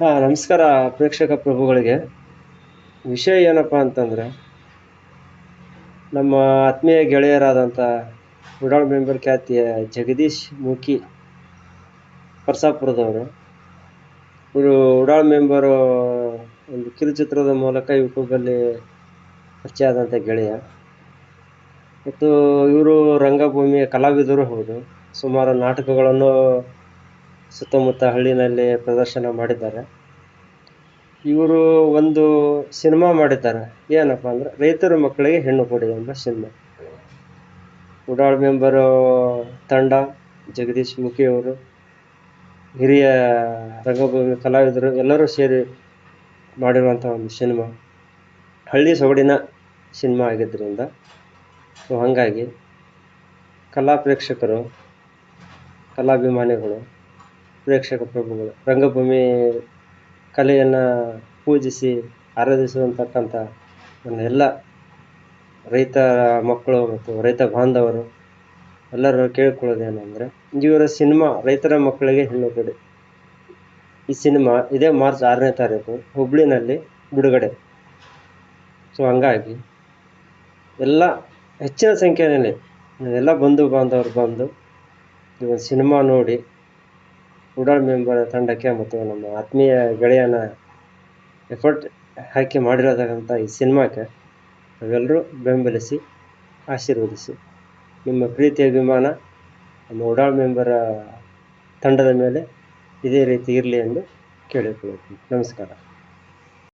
ಹಾಂ, ನಮಸ್ಕಾರ ಪ್ರೇಕ್ಷಕ ಪ್ರಭುಗಳಿಗೆ. ವಿಷಯ ಏನಪ್ಪ ಅಂತಂದರೆ, ನಮ್ಮ ಆತ್ಮೀಯ ಗೆಳೆಯರಾದಂಥ ಉಡಾಳ್ ಮೆಂಬರ್ ಖ್ಯಾತಿಯ ಜಗದೀಶ್ ಮುಖಿ ಪರ್ಸಾಪುರದವರು. ಇವರು ಉಡಾಳ್ ಮೆಂಬರು ಒಂದು ಕಿರುಚಿತ್ರದ ಮೂಲಕ ಯೂಟ್ಯೂಬಲ್ಲಿ ಪರಿಚಯ ಗೆಳೆಯ. ಮತ್ತು ಇವರು ರಂಗಭೂಮಿಯ ಕಲಾವಿದರು ಹೌದು. ಸುಮಾರು ನಾಟಕಗಳನ್ನು ಸುತ್ತಮುತ್ತ ಹಳ್ಳಿನಲ್ಲಿ ಪ್ರದರ್ಶನ ಮಾಡಿದ್ದಾರೆ. ಇವರು ಒಂದು ಸಿನಿಮಾ ಮಾಡಿದ್ದಾರೆ. ಏನಪ್ಪ ಅಂದರೆ ರೈತರ ಮಕ್ಕಳಿಗೆ ಹೆಣ್ಣು ಕೊಡಿ ಎಂಬ ಸಿನಿಮಾ. ಉಡಾಳ್ ಮೆಂಬರು ತಂಡ, ಜಗದೀಶ್ ಮುಖಿಯವರು ಹಿರಿಯ ರಂಗಭೂಮಿ ಕಲಾವಿದರು ಎಲ್ಲರೂ ಸೇರಿ ಮಾಡಿರುವಂಥ ಒಂದು ಸಿನಿಮಾ. ಹಳ್ಳಿ ಸೊಗಡಿನ ಸಿನಿಮಾ ಆಗಿದ್ದರಿಂದ ಸೊ ಹಾಗಾಗಿ ಕಲಾ ಪ್ರೇಕ್ಷಕರು, ಕಲಾಭಿಮಾನಿಗಳು ಪ್ರೇಕ್ಷಕ ಪ್ರಭುಗಳು ರಂಗಭೂಮಿ ಕಲೆಯನ್ನು ಪೂಜಿಸಿ ಆರಾಧಿಸುವಂತಕ್ಕಂಥ ನನ್ನ ಎಲ್ಲ ರೈತ ಮಕ್ಕಳು ಮತ್ತು ರೈತ ಬಾಂಧವರು ಎಲ್ಲರೂ ಕೇಳ್ಕೊಳ್ಳೋದೇನೆಂದರೆ ಇವರ ಸಿನಿಮಾ ರೈತರ ಮಕ್ಕಳಿಗೆ ಹೆಣ್ಣು ಕೊಡಿ ಈ ಸಿನಿಮಾ ಇದೇ ಮಾರ್ಚ್ ಆರನೇ ತಾರೀಕು ಹುಬ್ಳಿನಲ್ಲಿ ಬಿಡುಗಡೆ. ಸೊ ಹಂಗಾಗಿ ಎಲ್ಲ ಹೆಚ್ಚಿನ ಸಂಖ್ಯೆಯಲ್ಲಿ ಎಲ್ಲ ಬಂಧು ಬಾಂಧವರು ಬಂದು ಈ ಒಂದು ಸಿನಿಮಾ ನೋಡಿ ಉಡಾಳ್ ಮೆಂಬರ್ ತಂಡಕ್ಕೆ ಮತ್ತು ನಮ್ಮ ಆತ್ಮೀಯ ಗೆಳೆಯನ ಎಫರ್ಟ್ ಹಾಕಿ ಮಾಡಿರತಕ್ಕಂಥ ಈ ಸಿನಿಮಾಕ್ಕೆ ನಾವೆಲ್ಲರೂ ಬೆಂಬಲಿಸಿ, ಆಶೀರ್ವದಿಸಿ. ನಿಮ್ಮ ಪ್ರೀತಿ ಅಭಿಮಾನ ನಮ್ಮ ಉಡಾಳ್ ಮೆಂಬರ ತಂಡದ ಮೇಲೆ ಇದೇ ರೀತಿ ಇರಲಿ ಎಂದು ಕೇಳಿಕೊಳ್ಳುತ್ತೀನಿ. ನಮಸ್ಕಾರ.